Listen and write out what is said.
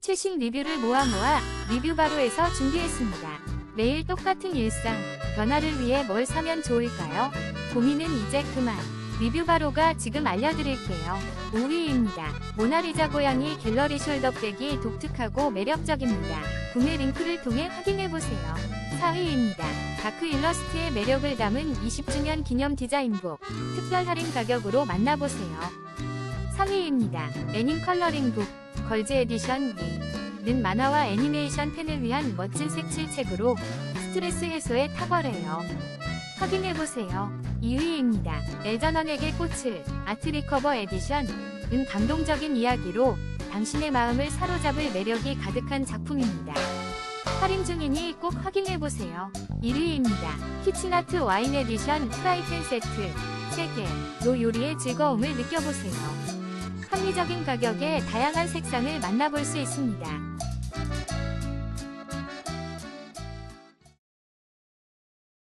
최신 리뷰를 모아 모아 리뷰 바로에서 준비했습니다. 매일 똑같은 일상, 변화를 위해 뭘 사면 좋을까요? 고민은 이제 그만. 리뷰 바로가 지금 알려드릴게요. 5위입니다. 모나리자 고양이 갤러리 숄더백이 독특하고 매력적입니다. 구매 링크를 통해 확인해보세요. 4위입니다. 다크 일러스트의 매력을 담은 20주년 기념 디자인북. 특별 할인 가격으로 만나보세요. 3위입니다. 애닝 컬러링북. 걸즈 에디션 2는 만화와 애니메이션 팬을 위한 멋진 색칠책으로 스트레스 해소에 탁월해요. 확인해보세요. 2위입니다. 엘전원에게 꽃을 아트 리커버 에디션 은 감동적인 이야기로 당신의 마음을 사로잡을 매력이 가득한 작품입니다. 할인 중이니 꼭 확인해보세요. 1위입니다. 키친아트 와인 에디션 프라이팬 세트 3개, 로 요리의 즐거움을 느껴보세요. 합리적인 가격에 다양한 색상을 만나볼 수 있습니다.